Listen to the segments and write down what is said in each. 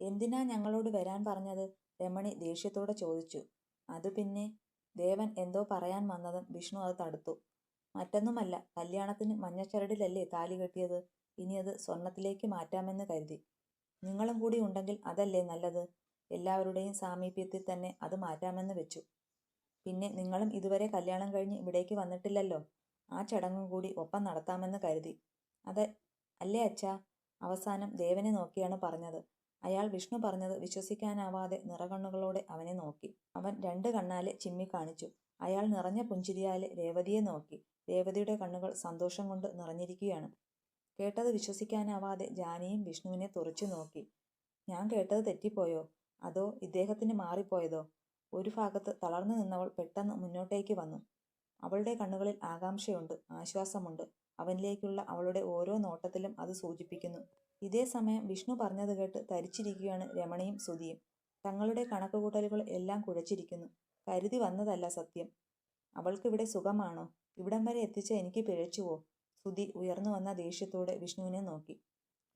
എന്തിനാ ഞങ്ങളോട് വരാൻ പറഞ്ഞത്? രമണി ദേഷ്യത്തോടെ ചോദിച്ചു. അത് പിന്നെ ദേവൻ എന്തോ പറയാൻ വന്നതും വിഷ്ണു അത് തടുത്തു. മറ്റൊന്നുമല്ല കല്യാണത്തിന് മഞ്ഞച്ചരടിലല്ലേ താലി കെട്ടിയത്? ഇനി അത് സ്വർണത്തിലേക്ക് മാറ്റാമെന്ന് കരുതി. നിങ്ങളും കൂടി ഉണ്ടെങ്കിൽ അതല്ലേ നല്ലത്? എല്ലാവരുടെയും സാമീപ്യത്തിൽ തന്നെ അത് മാറ്റാമെന്ന് വെച്ചു. പിന്നെ നിങ്ങളും ഇതുവരെ കല്യാണം കഴിഞ്ഞ് ഇവിടേക്ക് വന്നിട്ടില്ലല്ലോ? ആ ചടങ്ങും കൂടി ഒപ്പം നടത്താമെന്ന് കരുതി. അതെ അല്ലേ അച്ഛാ? അവസാനം ദേവനെ നോക്കിയാണ് പറഞ്ഞത്. അയാൾ വിഷ്ണു പറഞ്ഞത് വിശ്വസിക്കാനാവാതെ നിറകണ്ണുകളോടെ അവനെ നോക്കി. അവൻ രണ്ട് കണ്ണാലെ ചിമ്മി കാണിച്ചു. അയാൾ നിറഞ്ഞ പുഞ്ചിരിയാലെ രേവതിയെ നോക്കി. രേവതിയുടെ കണ്ണുകൾ സന്തോഷം കൊണ്ട് നിറഞ്ഞിരിക്കുകയാണ്. കേട്ടത് വിശ്വസിക്കാനാവാതെ ജാനിയും വിഷ്ണുവിനെ തുറച്ചു നോക്കി. ഞാൻ കേട്ടത് തെറ്റിപ്പോയോ? അതോ ഇദ്ദേഹത്തിന് മാറിപ്പോയതോ? ഒരു ഭാഗത്ത് തളർന്നു നിന്നവൾ പെട്ടെന്ന് മുന്നോട്ടേക്ക് വന്നു. അവളുടെ കണ്ണുകളിൽ ആകാംക്ഷയുണ്ട് ആശ്വാസമുണ്ട്. അവനിലേക്കുള്ള അവളുടെ ഓരോ നോട്ടത്തിലും അത് സൂചിപ്പിക്കുന്നു. ഇതേ സമയം വിഷ്ണു പറഞ്ഞത് കേട്ട് തരിച്ചിരിക്കുകയാണ് രമണിയും സുധിയും. തങ്ങളുടെ കണക്കുകൂട്ടലുകൾ എല്ലാം കുഴച്ചിരിക്കുന്നു. കരുതി വന്നതല്ല സത്യം. അവൾക്കിവിടെ സുഖമാണോ? ഇവിടം വരെ എത്തിച്ച എനിക്ക് പിഴച്ചുവോ? സുധി ഉയർന്നു വന്ന ദേഷ്യത്തോടെ വിഷ്ണുവിനെ നോക്കി.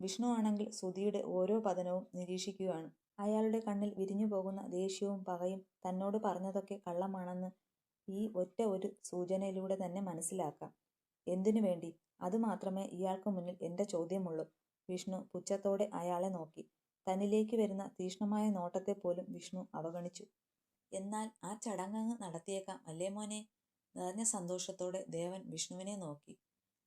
വിഷ്ണു ആണെങ്കിൽ സുധിയുടെ ഓരോ പതനവും നിരീക്ഷിക്കുകയാണ്. അയാളുടെ കണ്ണിൽ വിരിഞ്ഞു പോകുന്ന ദേഷ്യവും പകയും തന്നോട് പറഞ്ഞതൊക്കെ കള്ളമാണെന്ന് ഈ ഒറ്റ ഒരു സൂചനയിലൂടെ തന്നെ മനസ്സിലാക്കാം. എന്തിനു വേണ്ടി? അതുമാത്രമേ ഇയാൾക്ക് മുന്നിൽ എന്റെ ചോദ്യമുള്ളൂ. വിഷ്ണു പുച്ഛത്തോടെ അയാളെ നോക്കി. തന്നിലേക്ക് വരുന്ന തീഷ്ണമായ നോട്ടത്തെ പോലും വിഷ്ണു അവഗണിച്ചു. എന്നാൽ ആ ചടങ്ങങ്ങ് നടത്തിയേക്കാം അല്ലേ മോനെ? നിറഞ്ഞ സന്തോഷത്തോടെ ദേവൻ വിഷ്ണുവിനെ നോക്കി.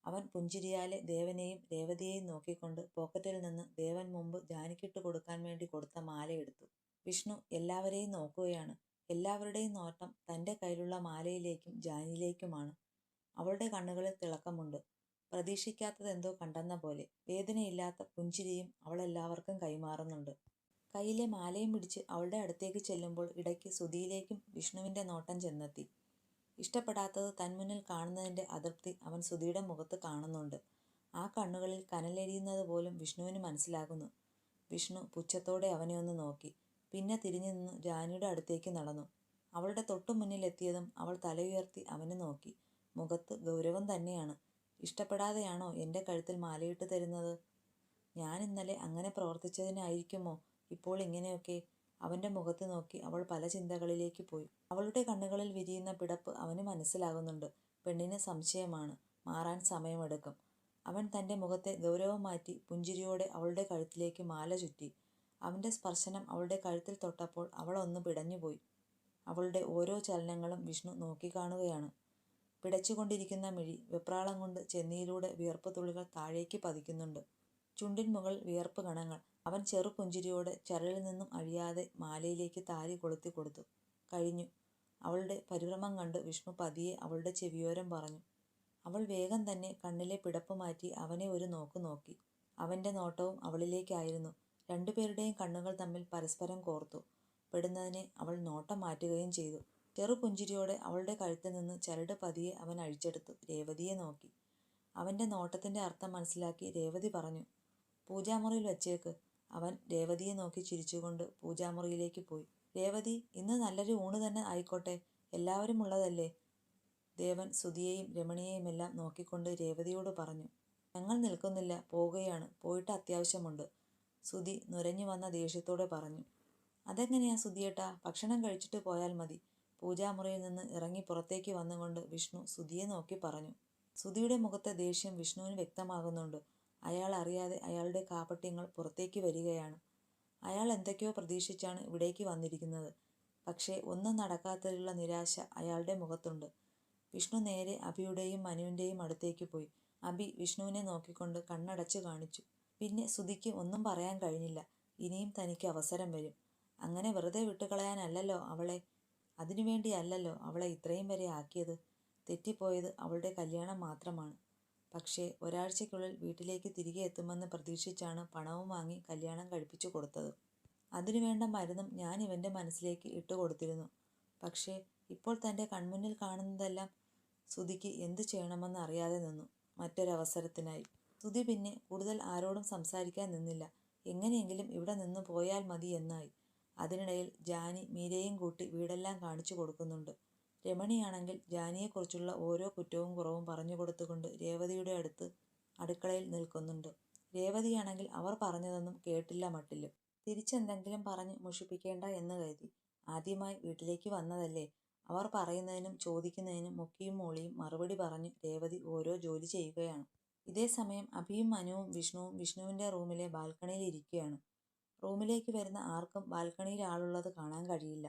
അവൻ പുഞ്ചിരിയാലെ ദേവനെയും രേവതിയെയും നോക്കിക്കൊണ്ട് പോക്കറ്റിൽ നിന്ന് ദേവൻ മുമ്പ് ജാനിക്കിട്ട് കൊടുക്കാൻ വേണ്ടി കൊടുത്ത മാലയെടുത്തു വിഷ്ണു എല്ലാവരെയും നോക്കുകയാണ്. എല്ലാവരുടെയും നോട്ടം തന്റെ കയ്യിലുള്ള മാലയിലേക്കും ജാനിയിലേക്കുമാണ്. അവളുടെ കണ്ണുകളിൽ തിളക്കമുണ്ട്. പ്രതീക്ഷിക്കാത്തതെന്തോ കണ്ടെന്ന പോലെ വേദനയില്ലാത്ത പുഞ്ചിരിയും അവൾ എല്ലാവർക്കും കൈമാറുന്നുണ്ട്. കയ്യിലെ മാലയും പിടിച്ച് അവളുടെ അടുത്തേക്ക് ചെല്ലുമ്പോൾ ഇടയ്ക്ക് സുധിയിലേക്കും വിഷ്ണുവിന്റെ നോട്ടം ചെന്നെത്തി. ഇഷ്ടപ്പെടാത്തത് തന്മുന്നിൽ കാണുന്നതിന്റെ അതൃപ്തി അവൻ സുധിയുടെ മുഖത്ത് കാണുന്നുണ്ട്. ആ കണ്ണുകളിൽ കനലെരിയുന്നത് പോലും വിഷ്ണുവിന് മനസ്സിലാകുന്നു. വിഷ്ണു പുച്ഛത്തോടെ അവനെ ഒന്ന് നോക്കി. പിന്നെ തിരിഞ്ഞു നിന്ന് ജാനിയുടെ അടുത്തേക്ക് നടന്നു. അവളുടെ തൊട്ടു മുന്നിലെത്തിയതും അവൾ തലയുയർത്തി അവനെ നോക്കി. മുഖത്ത് ഗൗരവം തന്നെയാണ്. ഇഷ്ടപ്പെടാതെയാണോ എന്റെ കഴുത്തിൽ മാലയിട്ട് തരുന്നത്? ഞാൻ ഇന്നലെ അങ്ങനെ പ്രവർത്തിച്ചതിനായിരിക്കുമോ? ഇപ്പോൾ ഇങ്ങനെയൊക്കെ. അവന്റെ മുഖത്ത് നോക്കി അവൾ പല ചിന്തകളിലേക്ക് പോയി. അവളുടെ കണ്ണുകളിൽ വിരിയുന്ന പിടപ്പ് അവന് മനസ്സിലാകുന്നുണ്ട്. പെണ്ണിന് സംശയമാണ്. മാറാൻ സമയമെടുക്കും. അവൻ തന്റെ മുഖത്തെ ഗൗരവം മാറ്റി പുഞ്ചിരിയോടെ അവളുടെ കഴുത്തിലേക്ക് മാല ചുറ്റി. അവന്റെ സ്പർശനം അവളുടെ കഴുത്തിൽ തൊട്ടപ്പോൾ അവൾ ഒന്ന് പിടഞ്ഞുപോയി. അവളുടെ ഓരോ ചലനങ്ങളും വിഷ്ണു നോക്കിക്കാണുകയാണ്. പിടച്ചുകൊണ്ടിരിക്കുന്ന മിഴി വെപ്രാളം കൊണ്ട് ചെന്നിയിലൂടെ വിയർപ്പ് തുള്ളികൾ താഴേക്ക് പതിക്കുന്നുണ്ട്. ചുണ്ടിൻ മുകൾ വിയർപ്പ് കണങ്ങൾ. അവൻ ചെറു പുഞ്ചിരിയോടെ ചരലിൽ നിന്നും അഴിയാതെ മാലയിലേക്ക് താലി കൊളുത്തി കൊടുത്തു. കഴിഞ്ഞു. അവളുടെ പരിഭ്രമം കണ്ട് വിഷ്ണു പതിയെ അവളുടെ ചെവിയോരം പറഞ്ഞു. അവൾ വേഗം തന്നെ കണ്ണിലെ പിടപ്പ് മാറ്റി അവനെ ഒരു നോക്ക് നോക്കി. അവന്റെ നോട്ടവും അവളിലേക്കായിരുന്നു. രണ്ടുപേരുടെയും കണ്ണുകൾ തമ്മിൽ പരസ്പരം കോർത്തു. പെടുന്നതിനെ അവൾ നോട്ടം മാറ്റുകയും ചെയ്തു. ചെറു പുഞ്ചിരിയോടെ അവളുടെ കഴുത്തിൽ നിന്ന് ചരട് പതിയെ അവൻ അഴിച്ചെടുത്തു. രേവതിയെ നോക്കി. അവന്റെ നോട്ടത്തിന്റെ അർത്ഥം മനസ്സിലാക്കി രേവതി പറഞ്ഞു പൂജാമുറിയിൽ വച്ചേക്ക്. അവൻ രേവതിയെ നോക്കി ചിരിച്ചുകൊണ്ട് പൂജാമുറിയിലേക്ക് പോയി. രേവതി ഇന്ന് നല്ലൊരു ഊണ് തന്നെ ആയിക്കോട്ടെ. എല്ലാവരും ഉള്ളതല്ലേ? ദേവൻ സുധിയെയും രമണിയെയുമെല്ലാം നോക്കിക്കൊണ്ട് രേവതിയോട് പറഞ്ഞു ഞങ്ങൾ നിൽക്കുന്നില്ല പോവുകയാണ്. പോയിട്ട് അത്യാവശ്യമുണ്ട്. സുധി നുരഞ്ഞു വന്ന ദേഷ്യത്തോടെ പറഞ്ഞു അതെങ്ങനെയാ സുധിയേട്ടാ? ഭക്ഷണം കഴിച്ചിട്ട് പോയാൽ മതി. പൂജാമുറിയിൽ നിന്ന് ഇറങ്ങി പുറത്തേക്ക് വന്നുകൊണ്ട് വിഷ്ണു സുധിയെ നോക്കി പറഞ്ഞു. സുധിയുടെ മുഖത്തെ ദേഷ്യം വിഷ്ണുവിന് വ്യക്തമാകുന്നുണ്ട്. അയാൾ അറിയാതെ അയാളുടെ കാപട്യങ്ങൾ പുറത്തേക്ക് വരികയാണ്. അയാൾ എന്തൊക്കെയോ പ്രതീക്ഷിച്ചാണ് ഇവിടേക്ക് വന്നിരിക്കുന്നത്. പക്ഷേ ഒന്നും നടക്കാത്തതിലുള്ള നിരാശ അയാളുടെ മുഖത്തുണ്ട്. വിഷ്ണു നേരെ അഭിയുടെയും മനുവിന്റെയും അടുത്തേക്ക് പോയി. അഭി വിഷ്ണുവിനെ നോക്കിക്കൊണ്ട് കണ്ണടച്ച് കാണിച്ചു. പിന്നെ സുധിക്ക് ഒന്നും പറയാൻ കഴിഞ്ഞില്ല. ഇനിയും തനിക്ക് അവസരം വരും. അങ്ങനെ വെറുതെ വിട്ടുകളയാനല്ലല്ലോ അവളെ. അതിനുവേണ്ടിയല്ലല്ലോ അവളെ ഇത്രയും വരെ ആക്കിയത്. തെറ്റിപ്പോയത് അവളുടെ കല്യാണം മാത്രമാണ്. പക്ഷേ ഒരാഴ്ചയ്ക്കുള്ളിൽ വീട്ടിലേക്ക് തിരികെ എത്തുമെന്ന് പ്രതീക്ഷിച്ചാണ് പണവും വാങ്ങി കല്യാണം കഴിപ്പിച്ചു കൊടുത്തത്. അതിനുവേണ്ട മരുന്നും ഞാൻ ഇവന്റെ മനസ്സിലേക്ക് ഇട്ടുകൊടുത്തിരുന്നു പക്ഷേ ഇപ്പോൾ തന്റെ കൺമുന്നിൽ കാണുന്നതെല്ലാം സുധിക്ക് എന്തു ചെയ്യണമെന്ന് അറിയാതെ നിന്നു. മറ്റൊരവസരത്തിനായി. സുധി പിന്നെ കൂടുതൽ ആരോടും സംസാരിക്കാൻ നിന്നില്ല. എങ്ങനെയെങ്കിലും ഇവിടെ നിന്ന് പോയാൽ മതി എന്നായി. അതിനിടയിൽ ജാനി മീരയും കൂട്ടി വീടെല്ലാം കാണിച്ചു കൊടുക്കുന്നുണ്ട്. രമണിയാണെങ്കിൽ ജാനിയെക്കുറിച്ചുള്ള ഓരോ കുറ്റവും കുറവും പറഞ്ഞു കൊടുത്തുകൊണ്ട് രേവതിയുടെ അടുത്ത് അടുക്കളയിൽ നിൽക്കുന്നുണ്ട്. രേവതിയാണെങ്കിൽ അവർ പറഞ്ഞതൊന്നും കേട്ടില്ല മട്ടിലും. തിരിച്ചെന്തെങ്കിലും പറഞ്ഞ് മുഷിപ്പിക്കേണ്ട എന്ന് കരുതി ആദ്യമായി വീട്ടിലേക്ക് വന്നതല്ലേ. അവർ പറയുന്നതിനും ചോദിക്കുന്നതിനും മുക്കിയും മൂളിയും മറുപടി പറഞ്ഞ് രേവതി ഓരോ ജോലി ചെയ്യുകയാണ്. ഇതേ സമയം അഭിയും മനുവും വിഷ്ണുവും വിഷ്ണുവിന്റെ റൂമിലെ ബാൽക്കണിയിൽ ഇരിക്കുകയാണ്. റൂമിലേക്ക് വരുന്ന ആർക്കും ബാൽക്കണിയിൽ ആളുള്ളത് കാണാൻ കഴിയില്ല.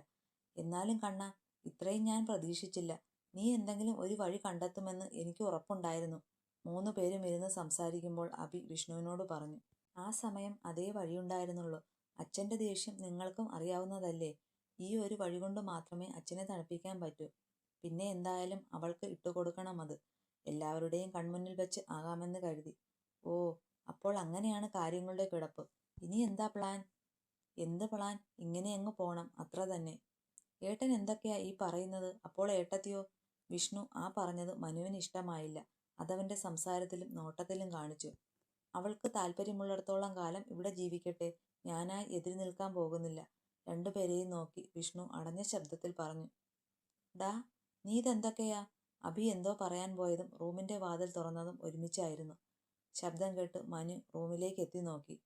എന്നാലും കണ്ണ ഇത്രയും ഞാൻ പ്രതീക്ഷിച്ചില്ല. നീ എന്തെങ്കിലും ഒരു വഴി കണ്ടെത്തുമെന്ന് എനിക്ക് ഉറപ്പുണ്ടായിരുന്നു. മൂന്ന് പേരും ഇരുന്ന് സംസാരിക്കുമ്പോൾ അഭി വിഷ്ണുവിനോട് പറഞ്ഞു ആ സമയം അതേ വഴിയുണ്ടായിരുന്നുള്ളൂ. അച്ഛന്റെ ദേഷ്യം നിങ്ങൾക്കും അറിയാവുന്നതല്ലേ. ഈ ഒരു വഴി കൊണ്ട് മാത്രമേ അച്ഛനെ തണുപ്പിക്കാൻ പറ്റൂ. പിന്നെ എന്തായാലും അവൾക്ക് ഇട്ടുകൊടുക്കണം അത്. എല്ലാവരുടെയും കൺമുന്നിൽ വെച്ച് ആകാമെന്ന് കരുതി. ഓ അപ്പോൾ അങ്ങനെയാണ് കാര്യങ്ങളുടെ കിടപ്പ്. ഇനി എന്താ പ്ലാൻ എന്ത് പ്ലാൻ ഇങ്ങനെ അങ്ങ് പോണം അത്ര തന്നെ. ഏട്ടൻ എന്തൊക്കെയാ ഈ പറയുന്നത്? അപ്പോൾ ഏട്ടത്തിയോ? വിഷ്ണു ആ പറഞ്ഞത് മനുവിന് ഇഷ്ടമായില്ല. അതവന്റെ സംസാരത്തിലും നോട്ടത്തിലും കാണിച്ചു. അവൾക്ക് താല്പര്യമുള്ളിടത്തോളം കാലം ഇവിടെ ജീവിക്കട്ടെ. ഞാനായി എതിരി നിൽക്കാൻ പോകുന്നില്ല. രണ്ടുപേരെയും നോക്കി വിഷ്ണു അടഞ്ഞ ശബ്ദത്തിൽ പറഞ്ഞു. ഡാ നീ ഇതെന്തൊക്കെയാ? അഭി എന്തോ പറയാൻ പോയതും റൂമിന്റെ വാതിൽ തുറന്നതും ഒരുമിച്ചായിരുന്നു. ശബ്ദം കേട്ട് മനു റൂമിലേക്ക് എത്തി നോക്കി.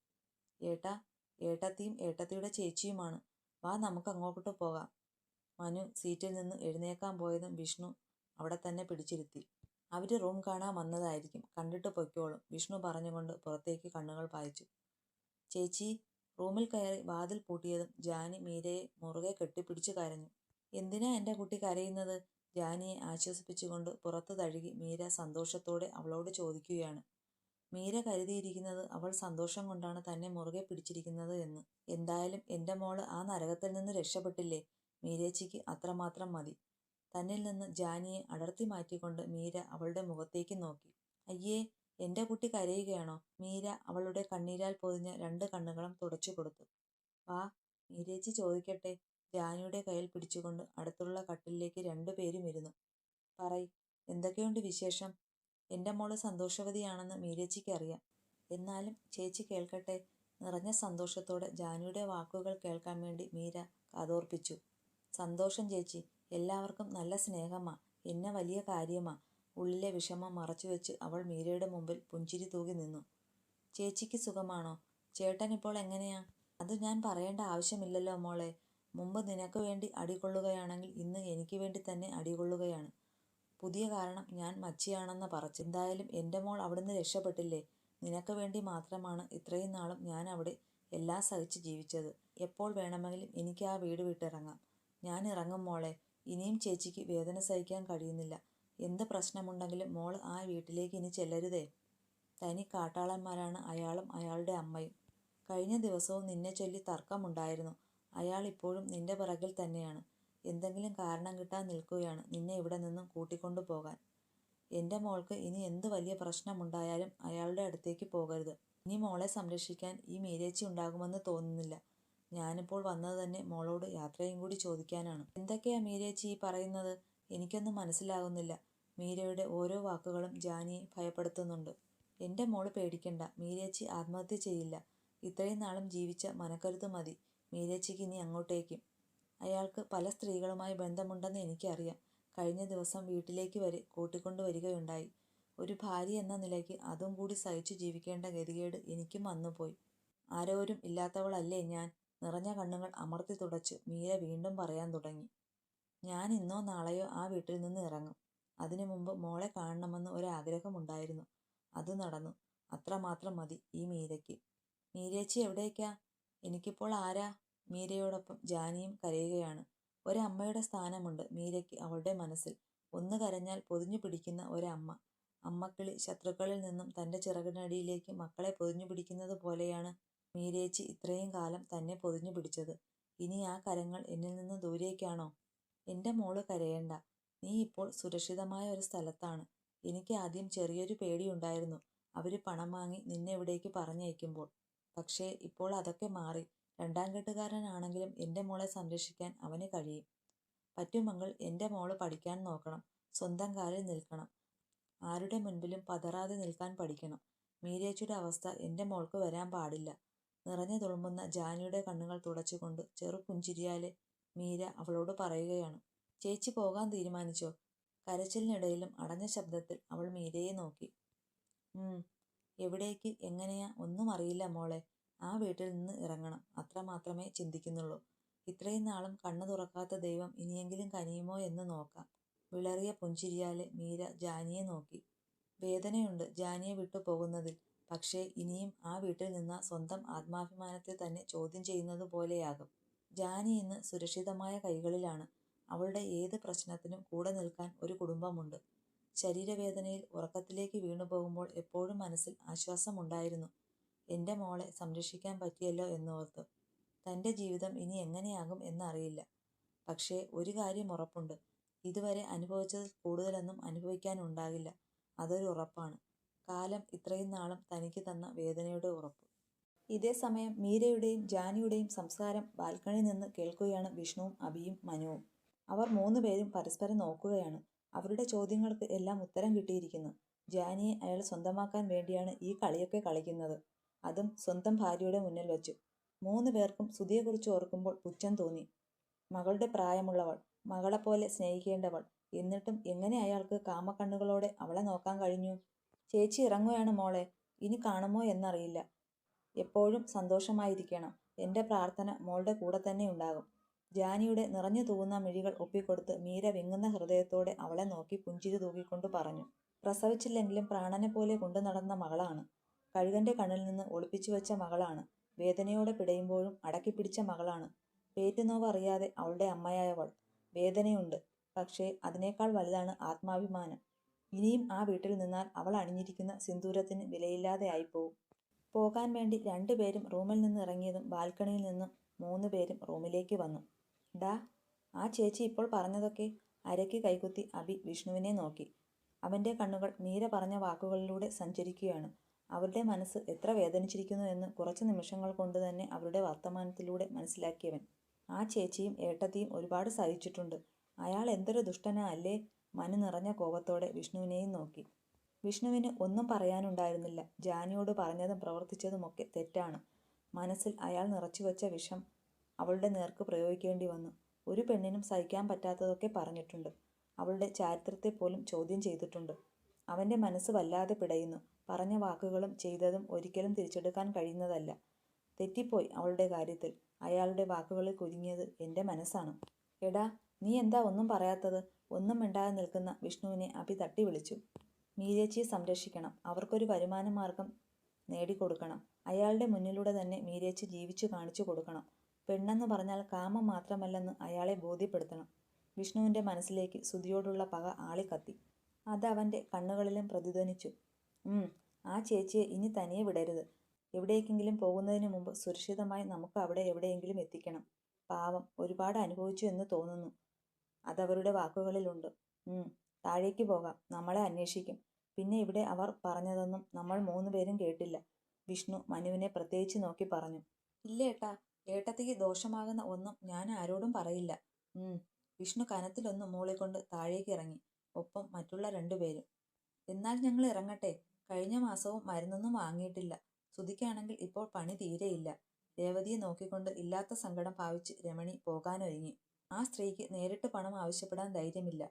ഏട്ടാ ഏട്ടത്തിയും ഏട്ടത്തിയുടെ ചേച്ചിയുമാണ്. വാ നമുക്ക് അങ്ങോട്ട് പോകാം. മനു സീറ്റിൽ നിന്ന് എഴുന്നേക്കാൻ പോയതും വിഷ്ണു അവിടെ തന്നെ പിടിച്ചിരുത്തി. അവർ റൂം കാണാൻ വന്നതായിരിക്കും. കണ്ടിട്ട് പൊയ്ക്കോളും വിഷ്ണു പറഞ്ഞുകൊണ്ട് പുറത്തേക്ക് കണ്ണുകൾ പായിച്ചു. ചേച്ചി റൂമിൽ കയറി വാതിൽ പൂട്ടിയതും ജാനി മീരയെ മുറുകെ കെട്ടിപ്പിടിച്ചു കരഞ്ഞു. എന്തിനാ എന്റെ കുട്ടി കരയുന്നത്? ജാനിയെ ആശ്വസിപ്പിച്ചുകൊണ്ട് പുറത്തു തഴുകി മീര സന്തോഷത്തോടെ അവളോട് ചോദിക്കുകയാണ്. മീര കരുതിയിരിക്കുന്നത് അവൾ സന്തോഷം കൊണ്ടാണ് തന്നെ മുറുകെ പിടിച്ചിരിക്കുന്നത് എന്ന്. എന്തായാലും എന്റെ മോൾ ആ നരകത്തിൽ നിന്ന് രക്ഷപ്പെട്ടില്ലേ? മീരേച്ചിക്ക് അത്രമാത്രം മതി. തന്നിൽ നിന്ന് ജാനിയെ അടർത്തി മാറ്റിക്കൊണ്ട് മീര അവളുടെ മുഖത്തേക്ക് നോക്കി. അയ്യേ എന്റെ കുട്ടി കരയുകയാണോ? മീര അവളുടെ കണ്ണീരാൽ പൊതിഞ്ഞ രണ്ട് കണ്ണുകളും തുടച്ചു കൊടുത്തു. വാ മീരേച്ചി ചോദിക്കട്ടെ? ജാനിയുടെ കയ്യിൽ പിടിച്ചുകൊണ്ട് അടുത്തുള്ള കട്ടിലേക്ക് രണ്ടുപേരും ഇരുന്നു. പറയ് എന്തൊക്കെയുണ്ട് വിശേഷം? എന്റെ മോൾ സന്തോഷവതിയാണെന്ന് മീരേച്ചിക്ക് അറിയാം. എന്നാലും ചേച്ചി കേൾക്കട്ടെ. നിറഞ്ഞ സന്തോഷത്തോടെ ജാനിയുടെ വാക്കുകൾ കേൾക്കാൻ വേണ്ടി മീര കാതോർപ്പിച്ചു. സന്തോഷം ചേച്ചി എല്ലാവർക്കും നല്ല സ്നേഹമാ. എന്നെ വലിയ കാര്യമാ. ഉള്ളിലെ വിഷമം മറച്ചുവെച്ച് അവൾ മീരയുടെ മുമ്പിൽ പുഞ്ചിരി തൂകി നിന്നു. ചേച്ചിക്ക് സുഖമാണോ? ചേട്ടൻ ഇപ്പോൾ എങ്ങനെയാ? അത് ഞാൻ പറയേണ്ട ആവശ്യമില്ലല്ലോ മോളെ. മുമ്പ് നിനക്ക് വേണ്ടി അടികൊള്ളുകയാണെങ്കിൽ ഇന്ന് എനിക്ക് വേണ്ടി തന്നെ അടികൊള്ളുകയാണ്. പുതിയ കാരണം ഞാൻ മച്ചിയാണെന്ന് പറച്ച് എന്തായാലും എന്റെ മോൾ അവിടുന്ന് രക്ഷപ്പെട്ടില്ലേ? നിനക്ക് വേണ്ടി മാത്രമാണ് ഇത്രയും നാളും ഞാൻ അവിടെ എല്ലാം സഹിച്ച് ജീവിച്ചത്. എപ്പോൾ വേണമെങ്കിലും എനിക്ക് ആ വീട് വിട്ടിറങ്ങാം. ഞാൻ ഇറങ്ങും മോളെ. ഇനിയും ചേച്ചിക്ക് വേദന സഹിക്കാൻ കഴിയുന്നില്ല. എന്ത് പ്രശ്നമുണ്ടെങ്കിലും മോൾ ആ വീട്ടിലേക്ക് ഇനി ചെല്ലരുതേ. തനി കാട്ടാളന്മാരാണ് അയാളും അയാളുടെ അമ്മയും. കഴിഞ്ഞ ദിവസവും നിന്നെ ചൊല്ലി തർക്കമുണ്ടായിരുന്നു. അയാൾ ഇപ്പോഴും നിന്റെ പിറകിൽ തന്നെയാണ്. എന്തെങ്കിലും കാരണം കിട്ടാൻ നിൽക്കുകയാണ് നിന്നെ ഇവിടെ നിന്നും കൂട്ടിക്കൊണ്ടു പോകാൻ. എന്റെ മോൾക്ക് ഇനി എന്ത് വലിയ പ്രശ്നമുണ്ടായാലും അയാളുടെ അടുത്തേക്ക് പോകരുത്. ഇനി മോളെ സംരക്ഷിക്കാൻ ഈ മീരേച്ചി ഉണ്ടാകുമെന്ന് തോന്നുന്നില്ല. ഞാനിപ്പോൾ വന്നത് തന്നെ മോളോട് യാത്രയും കൂടി ചോദിക്കാനാണ്. എന്തൊക്കെയാ മീരേച്ചി ഈ പറയുന്നത്? എനിക്കൊന്നും മനസ്സിലാകുന്നില്ല. മീരയുടെ ഓരോ വാക്കുകളും ജാനിയെ ഭയപ്പെടുത്തുന്നുണ്ട്. എന്റെ മോൾ പേടിക്കണ്ട. മീരേച്ചി ആത്മഹത്യ ചെയ്യില്ല. ഇത്രയും നാളും ജീവിച്ച മനക്കരുത്ത് മതി. മീരേച്ചിക്ക് ഇനി അങ്ങോട്ടേക്കും. അയാൾക്ക് പല സ്ത്രീകളുമായി ബന്ധമുണ്ടെന്ന് എനിക്കറിയാം. കഴിഞ്ഞ ദിവസം വീട്ടിലേക്ക് വരെ കൂട്ടിക്കൊണ്ടു വരികയുണ്ടായി. ഒരു ഭാര്യ എന്ന നിലയ്ക്ക് അതും കൂടി സഹിച്ചു ജീവിക്കേണ്ട ഗതികേട് എനിക്കും വന്നുപോയി. ആരോരും ഇല്ലാത്തവളല്ലേ ഞാൻ. നിറഞ്ഞ കണ്ണുകൾ അമർത്തി തുടച്ച് മീര വീണ്ടും പറയാൻ തുടങ്ങി. ഞാൻ ഇന്നോ നാളെയോ ആ വീട്ടിൽ നിന്ന് ഇറങ്ങും. അതിനു മുമ്പ് മോളെ കാണണമെന്ന് ഒരാഗ്രഹമുണ്ടായിരുന്നു. അത് നടന്നു. അത്രമാത്രം മതി ഈ മീരയ്ക്ക്. മീരേച്ചി എവിടേക്കാ? എനിക്കിപ്പോൾ ആരാ? മീരയോടൊപ്പം ജാനിയും കരയുകയാണ്. ഒരമ്മയുടെ സ്ഥാനമുണ്ട് മീരയ്ക്ക് അവളുടെ മനസ്സിൽ. ഒന്ന് കരഞ്ഞാൽ പൊതിഞ്ഞു പിടിക്കുന്ന ഒരമ്മ. അമ്മക്കിളി ശത്രുക്കളിൽ നിന്നും തന്റെ ചിറകിനടിയിലേക്ക് മക്കളെ പൊതിഞ്ഞു പിടിക്കുന്നത് പോലെയാണ് മീരേച്ചി ഇത്രയും കാലം തന്നെ പൊതിഞ്ഞു പിടിച്ചത്. ഇനി ആ കരങ്ങൾ എന്നിൽ നിന്ന് ദൂരേക്കാണോ? എന്റെ മോൾ കരയേണ്ട. നീ ഇപ്പോൾ സുരക്ഷിതമായ ഒരു സ്ഥലത്താണ്. എനിക്ക് ആദ്യം ചെറിയൊരു പേടിയുണ്ടായിരുന്നു. അവർ പണം വാങ്ങി നിന്നെ ഇവിടേക്ക് പറഞ്ഞയക്കുമ്പോൾ. പക്ഷേ ഇപ്പോൾ അതൊക്കെ മാറി. രണ്ടാം കെട്ടുകാരനാണെങ്കിലും എന്റെ മോളെ സംരക്ഷിക്കാൻ അവന് കഴിയും. പറ്റുമെങ്കിൽ എന്റെ മോൾ പഠിക്കാൻ നോക്കണം. സ്വന്തം കാലിൽ നിൽക്കണം. ആരുടെ മുൻപിലും പതറാതെ നിൽക്കാൻ പഠിക്കണം. മീരേച്ചിയുടെ അവസ്ഥ എന്റെ മോൾക്ക് വരാൻ പാടില്ല. നിറഞ്ഞു തുളുമ്പുന്ന ജാനിയുടെ കണ്ണുകൾ തുടച്ചുകൊണ്ട് ചെറു പുഞ്ചിരിയാലെ മീര അവളോട് പറയുകയാണ്. ചേച്ചി പോകാൻ തീരുമാനിച്ചോ? കരച്ചിലിനിടയിലും അടഞ്ഞ ശബ്ദത്തിൽ അവൾ മീരയെ നോക്കി. എവിടേക്ക്? എങ്ങനെയാ? ഒന്നും അറിയില്ല മോളെ. ആ വീട്ടിൽ നിന്ന് ഇറങ്ങണം. അത്രമാത്രമേ ചിന്തിക്കുന്നുള്ളൂ. ഇത്രയും നാളും കണ്ണു തുറക്കാത്ത ദൈവം ഇനിയെങ്കിലും കനിയുമോ എന്ന് നോക്കാം. വിളറിയ പുഞ്ചിരിയാലെ മീര ജാനിയെ നോക്കി. വേദനയുണ്ട് ജാനിയെ വിട്ടു പോകുന്നതിൽ. പക്ഷേ ഇനിയും ആ വീട്ടിൽ നിന്ന സ്വന്തം ആത്മാഭിമാനത്തെ തന്നെ ചോദ്യം ചെയ്യുന്നത് പോലെയാകും. ജാനി ഇന്ന് സുരക്ഷിതമായ കൈകളിലാണ്. അവളുടെ ഏത് പ്രശ്നത്തിനും കൂടെ നിൽക്കാൻ ഒരു കുടുംബമുണ്ട്. ശരീരവേദനയിൽ ഉറക്കത്തിലേക്ക് വീണുപോകുമ്പോൾ എപ്പോഴും മനസ്സിൽ ആശ്വാസമുണ്ടായിരുന്നു. എന്റെ മോളെ സംരക്ഷിക്കാൻ പറ്റിയല്ലോ എന്നോർത്തു. തന്റെ ജീവിതം ഇനി എങ്ങനെയാകും എന്നറിയില്ല. പക്ഷേ ഒരു കാര്യം ഉറപ്പുണ്ട്. ഇതുവരെ അനുഭവിച്ചത് കൂടുതലൊന്നും അനുഭവിക്കാനുണ്ടാകില്ല. അതൊരു ഉറപ്പാണ്. കാലം ഇത്രയും നാളും തനിക്ക് തന്ന വേദനയുടെ ഉറപ്പ്. ഇതേ സമയം മീരയുടെയും ജാനിയുടെയും സംസാരം ബാൽക്കണിയിൽ നിന്ന് കേൾക്കുകയാണ് വിഷ്ണുവും അബിയും മനുവും. അവർ മൂന്നുപേരും പരസ്പരം നോക്കുകയാണ്. അവരുടെ ചോദ്യങ്ങൾക്ക് എല്ലാം ഉത്തരം കിട്ടിയിരിക്കുന്നു. ജാനിയെ അയാൾ സ്വന്തമാക്കാൻ വേണ്ടിയാണ് ഈ കളിയൊക്കെ കളിക്കുന്നത്. അതും സ്വന്തം ഭാര്യയുടെ മുന്നിൽ വെച്ചു. മൂന്ന് പേർക്കും സുധിയെക്കുറിച്ച് ഓർക്കുമ്പോൾ പുച്ഛം തോന്നി. മകളുടെ പ്രായമുള്ളവൾ മകളെപ്പോലെ സ്നേഹിക്കേണ്ടവൾ എന്നിട്ടും എങ്ങനെ അയാൾക്ക് കാമക്കണ്ണുകളോടെ അവളെ നോക്കാൻ കഴിഞ്ഞു? ചേച്ചി ഇറങ്ങുകയാണ് മോളെ ഇനി കാണുമോ എന്നറിയില്ല. എപ്പോഴും സന്തോഷമായിരിക്കണം. എന്റെ പ്രാർത്ഥന മോളുടെ കൂടെ തന്നെ ഉണ്ടാകും. ജാനിയുടെ നിറഞ്ഞു തൂവുന്ന മിഴികൾ ഒപ്പിക്കൊടുത്ത് മീര വിങ്ങുന്ന ഹൃദയത്തോടെ അവളെ നോക്കി പുഞ്ചിരി തൂക്കിക്കൊണ്ട് പറഞ്ഞു. പ്രസവിച്ചില്ലെങ്കിലും പ്രാണനെ പോലെ കൊണ്ടു നടന്ന മകളാണ്. കഴുകന്റെ കണ്ണിൽ നിന്ന് ഒളിപ്പിച്ചു വെച്ച മകളാണ്. വേദനയോടെ പിടയുമ്പോഴും അടക്കി പിടിച്ച മകളാണ്. പേറ്റുനോവ് അറിയാതെ അവളുടെ അമ്മയായവൾ. വേദനയുണ്ട്. പക്ഷേ അതിനേക്കാൾ വലുതാണ് ആത്മാഭിമാനം. ഇനിയും ആ വീട്ടിൽ നിന്നാൽ അവൾ അണിഞ്ഞിരിക്കുന്ന സിന്ദൂരത്തിന് വിലയില്ലാതെ ആയിപ്പോവും. പോകാൻ വേണ്ടി രണ്ടുപേരും റൂമിൽ നിന്ന് ഇറങ്ങിയതും ബാൽക്കണിയിൽ നിന്നും മൂന്ന് പേരും റൂമിലേക്ക് വന്നു. ഡാ ആ ചേച്ചി ഇപ്പോൾ പറഞ്ഞതൊക്കെ അരയ്ക്ക് കൈകുത്തി അബി വിഷ്ണുവിനെ നോക്കി. അവന്റെ കണ്ണുകൾ മീര പറഞ്ഞ വാക്കുകളിലൂടെ സഞ്ചരിക്കുകയാണ്. അവരുടെ മനസ്സ് എത്ര വേദനിച്ചിരിക്കുന്നു എന്ന് കുറച്ച് നിമിഷങ്ങൾ കൊണ്ട് തന്നെ അവരുടെ വർത്തമാനത്തിലൂടെ മനസ്സിലാക്കിയവൻ. ആ ചേച്ചിയും ഏട്ടത്തിയും ഒരുപാട് സഹിച്ചിട്ടുണ്ട്. അയാൾ എന്തൊരു ദുഷ്ടനാ അല്ലേ? മനു നിറഞ്ഞ കോപത്തോടെ വിഷ്ണുവിനെയും നോക്കി. വിഷ്ണുവിന് ഒന്നും പറയാനുണ്ടായിരുന്നില്ല. ജാനിയോട് പറഞ്ഞതും പ്രവർത്തിച്ചതുമൊക്കെ തെറ്റാണ്. മനസ്സിൽ അയാൾ നിറച്ചുവെച്ച വിഷം അവളുടെ നേർക്ക് പ്രയോഗിക്കേണ്ടി വന്നു. ഒരു പെണ്ണിനും സഹിക്കാൻ പറ്റാത്തതൊക്കെ പറഞ്ഞിട്ടുണ്ട്. അവളുടെ ചാരിത്രത്തെ പോലും ചോദ്യം ചെയ്തിട്ടുണ്ട്. അവന്റെ മനസ്സ് വല്ലാതെ പിടയുന്നു. പറഞ്ഞ വാക്കുകളും ചെയ്തതും ഒരിക്കലും തിരിച്ചെടുക്കാൻ കഴിയുന്നതല്ല. തെറ്റിപ്പോയി അവളുടെ കാര്യത്തിൽ. അയാളുടെ വാക്കുകളിൽ കുരുങ്ങിയത് എന്റെ മനസ്സാണ്. എടാ നീ എന്താ ഒന്നും പറയാത്തത്? ഒന്നും മിണ്ടാതെ നിൽക്കുന്ന വിഷ്ണുവിനെ അഭി തട്ടി വിളിച്ചു. മീരേച്ചിയെ സംരക്ഷിക്കണം. അവർക്കൊരു വരുമാനമാർഗം നേടിക്കൊടുക്കണം. അയാളുടെ മുന്നിലൂടെ തന്നെ മീരേച്ചി ജീവിച്ചു കാണിച്ചു കൊടുക്കണം. പെണ്ണെന്ന് പറഞ്ഞാൽ കാമം മാത്രമല്ലെന്ന് അയാളെ ബോധ്യപ്പെടുത്തണം. വിഷ്ണുവിന്റെ മനസ്സിലേക്ക് സുതിയോടുള്ള പക ആളിക്കത്തി. അത് അവന്റെ കണ്ണുകളിലും പ്രതിധ്വനിച്ചു. ആ ചേച്ചിയെ ഇനി തനിയെ വിടരുത്. എവിടേക്കെങ്കിലും പോകുന്നതിന് മുമ്പ് സുരക്ഷിതമായി നമുക്ക് അവിടെ എവിടെയെങ്കിലും എത്തിക്കണം. പാവം ഒരുപാട് അനുഭവിച്ചു എന്ന് തോന്നുന്നു. അതവരുടെ വാക്കുകളിലുണ്ട്. താഴേക്ക് പോകാം. നമ്മളെ അന്വേഷിക്കും. പിന്നെ ഇവിടെ അവർ പറഞ്ഞതൊന്നും നമ്മൾ മൂന്നുപേരും കേട്ടില്ല. വിഷ്ണു മനുവിനെ പ്രത്യേകിച്ച് നോക്കി പറഞ്ഞു. ഇല്ല ഏട്ടാ ഏട്ടത്തേക്ക് ദോഷമാകുന്ന ഒന്നും ഞാൻ ആരോടും പറയില്ല. വിഷ്ണു കനത്തിലൊന്ന് മൂളിക്കൊണ്ട് താഴേക്ക് ഇറങ്ങി. ഒപ്പം മറ്റുള്ള രണ്ടുപേരും. എന്നാൽ ഞങ്ങൾ ഇറങ്ങട്ടെ? കഴിഞ്ഞ മാസവും മരുന്നൊന്നും വാങ്ങിയിട്ടില്ല. സുധിക്കാണെങ്കിൽ ഇപ്പോൾ പണി തീരെയില്ല. രേവതിയെ നോക്കിക്കൊണ്ട് ഇല്ലാത്ത സങ്കടം ഭാവിച്ച് രമണി പോകാനൊരുങ്ങി. ആ സ്ത്രീക്ക് നേരിട്ട് പണം ആവശ്യപ്പെടാൻ ധൈര്യമില്ല.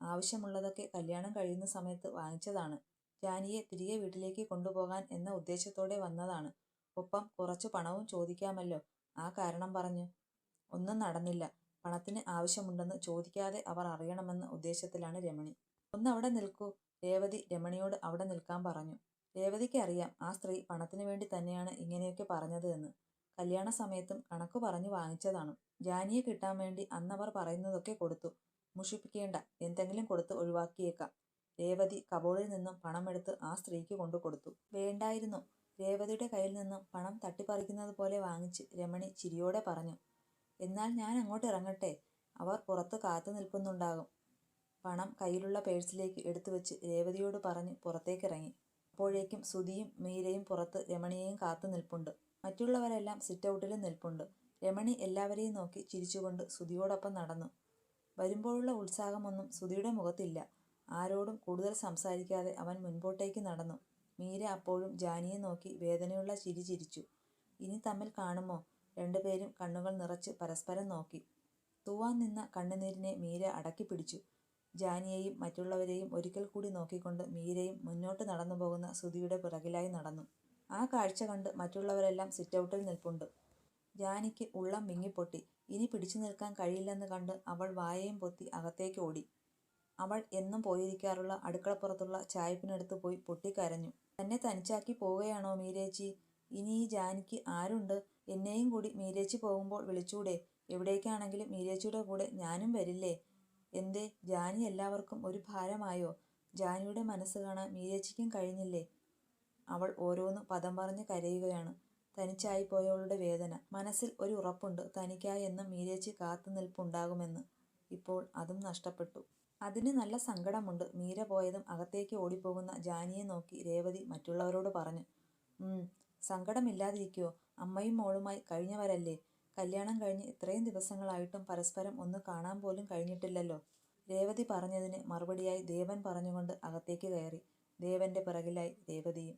ആവശ്യമുള്ളതൊക്കെ കല്യാണം കഴിയുന്ന സമയത്ത് വാങ്ങിച്ചതാണ്. ജാനിയെ തിരികെ വീട്ടിലേക്ക് കൊണ്ടുപോകാൻ എന്ന ഉദ്ദേശത്തോടെ വന്നതാണ്. ഒപ്പം കുറച്ചു പണവും ചോദിക്കാമല്ലോ. ആ കാരണം പറഞ്ഞു. ഒന്നും നടന്നില്ല. പണത്തിന് ആവശ്യമുണ്ടെന്ന് ചോദിക്കാതെ അവർ അറിയണമെന്ന ഉദ്ദേശത്തിലാണ് രമണി. ഒന്ന് അവിടെ നിൽക്കൂ. രേവതി രമണിയോട് അവിടെ നിൽക്കാൻ പറഞ്ഞു. രേവതിക്ക് അറിയാം ആ സ്ത്രീ പണത്തിനു വേണ്ടി തന്നെയാണ് ഇങ്ങനെയൊക്കെ പറഞ്ഞത് എന്ന്. കല്യാണ സമയത്തും കണക്ക് പറഞ്ഞു വാങ്ങിച്ചതാണ്. ജാനിയെ കിട്ടാൻ വേണ്ടി അന്നവർ പറയുന്നതൊക്കെ കൊടുത്തു. മുഷിപ്പിക്കേണ്ട എന്തെങ്കിലും കൊടുത്ത് ഒഴിവാക്കിയേക്കാം. രേവതി കബോർഡിൽ നിന്നും പണമെടുത്ത് ആ സ്ത്രീക്ക് കൊണ്ടു കൊടുത്തു. വേണ്ടായിരുന്നു. രേവതിയുടെ കയ്യിൽ നിന്നും പണം തട്ടിപ്പറിക്കുന്നത് പോലെ വാങ്ങിച്ച് രമണി ചിരിയോടെ പറഞ്ഞു എന്നാൽ ഞാൻ അങ്ങോട്ട് ഇറങ്ങട്ടെ. അവർ പുറത്ത് കാത്തു നിൽക്കുന്നുണ്ടാകും. പണം കയ്യിലുള്ള പേഴ്സിലേക്ക് എടുത്തു വെച്ച് രേവതിയോട് പറഞ്ഞ് പുറത്തേക്കിറങ്ങി. അപ്പോഴേക്കും സുധിയും മീരയും പുറത്ത് രമണിയെയും കാത്തു നിൽപ്പുണ്ട്. മറ്റുള്ളവരെല്ലാം സിറ്റൗട്ടിലും നിൽപ്പുണ്ട്. രമണി എല്ലാവരെയും നോക്കി ചിരിച്ചുകൊണ്ട് സുധിയോടൊപ്പം നടന്നു. വരുമ്പോഴുള്ള ഉത്സാഹമൊന്നും സുധിയുടെ മുഖത്തില്ല. ആരോടും കൂടുതൽ സംസാരിക്കാതെ അവൻ മുൻപോട്ടേക്ക് നടന്നു. മീര അപ്പോഴും ജാനിയെ നോക്കി വേദനയുള്ള ചിരി ചിരിച്ചു. ഇനി തമ്മിൽ കാണുമോ? രണ്ടുപേരും കണ്ണുകൾ നിറച്ച് പരസ്പരം നോക്കി. തൂവാൻ നിന്ന കണ്ണുനീരിനെ മീര അടക്കി പിടിച്ചു ജാനിയെയും മറ്റുള്ളവരെയും ഒരിക്കൽ കൂടി നോക്കിക്കൊണ്ട് മീരയും മുന്നോട്ട് നടന്നു പോകുന്ന സുധിയുടെ പിറകിലായി നടന്നു. ആ കാഴ്ച കണ്ട് മറ്റുള്ളവരെല്ലാം സിറ്റൗട്ടിൽ നിൽപ്പുണ്ട്. ജാനിക്ക് ഉള്ളം വിങ്ങിപ്പൊട്ടി. ഇനി പിടിച്ചു നിൽക്കാൻ കഴിയില്ലെന്ന് കണ്ട് അവൾ വായയും പൊത്തി അകത്തേക്ക് ഓടി. അവൾ എന്നും പോയിരിക്കാറുള്ള അടുക്കളപ്പുറത്തുള്ള ചായപ്പിനടുത്ത് പോയി പൊട്ടിക്കരഞ്ഞു. തന്നെ തനിച്ചാക്കി പോവുകയാണോ മീരേച്ചി? ഇനി ഈ ജാനിക്ക് ആരുണ്ട്? എന്നെയും കൂടി മീരേച്ചി പോകുമ്പോൾ വിളിച്ചൂടെ? എവിടേക്കാണെങ്കിലും മീരേച്ചിയുടെ കൂടെ ഞാനും വരില്ലേ? എന്തേ? ജാനി എല്ലാവർക്കും ഒരു ഭാരമായോ? ജാനിയുടെ മനസ്സ് കാണാൻ മീരേച്ചിക്കും കഴിഞ്ഞില്ലേ? അവൾ ഓരോന്ന് പദം പറഞ്ഞ് കരയുകയാണ്. തനിച്ചായിപ്പോയവളുടെ വേദന. മനസ്സിൽ ഒരു ഉറപ്പുണ്ട്. തനിക്കായി എന്നും മീരേച്ചി കാത്തു നിൽപ്പുണ്ടാകുമെന്ന്. ഇപ്പോൾ അതും നഷ്ടപ്പെട്ടു. അതിന് നല്ല സങ്കടമുണ്ട്. മീര പോയതും അകത്തേക്ക് ഓടിപ്പോകുന്ന ജാനിയെ നോക്കി രേവതി മറ്റുള്ളവരോട് പറഞ്ഞു ഉം സങ്കടമില്ലാതിരിക്കുവോ അമ്മയും മോളുമായി കഴിഞ്ഞവരല്ലേ? കല്യാണം കഴിഞ്ഞ് ഇത്രയും ദിവസങ്ങളായിട്ടും പരസ്പരം ഒന്ന് കാണാൻ പോലും കഴിഞ്ഞിട്ടില്ലല്ലോ. രേവതി പറഞ്ഞതിന് മറുപടിയായി ദേവൻ പറഞ്ഞുകൊണ്ട് അകത്തേക്ക് കയറി. ദേവന്റെ പിറകിലായി രേവതിയും